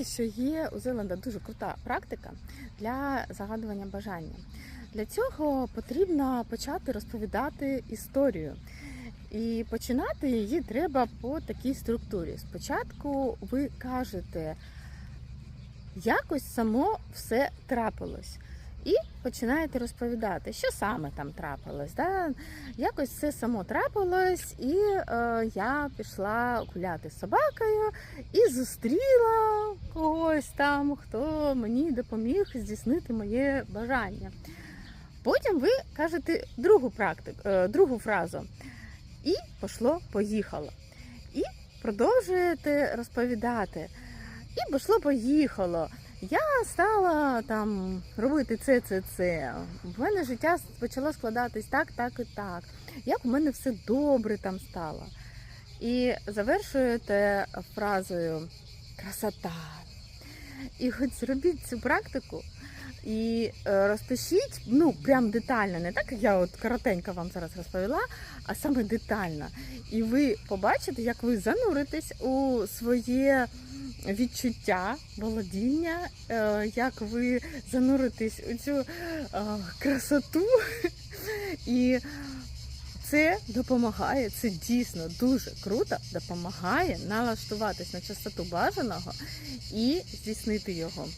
знали, що є у Зеланда дуже крута практика для загадування бажання. Для цього потрібно почати розповідати історію. І починати її треба по такій структурі. Спочатку ви кажете, якось само все трапилось. І починаєте розповідати, що саме там трапилось. Да? Якось все само трапилось, і е, я пішла гуляти з собакою і зустріла когось там, хто мені допоміг здійснити моє бажання. Потім ви кажете другу практику, е, другу фразу. І пішло, поїхало. І продовжуєте розповідати. І пішло, поїхало. Я стала там робити це, це, це. В мене життя почало складатись так, так і так. Як у мене все добре там стало. І завершуєте фразою красота. І хоч зробіть цю практику і е, розпишіть, ну прям детально, не так як я от коротенько вам зараз розповіла, а саме детально. І ви побачите, як ви зануритесь у своє відчуття, володіння, е, як ви зануритесь у цю е, красоту. І це допомагає, це дійсно дуже круто, допомагає налаштуватись на частоту бажаного і здійснити його.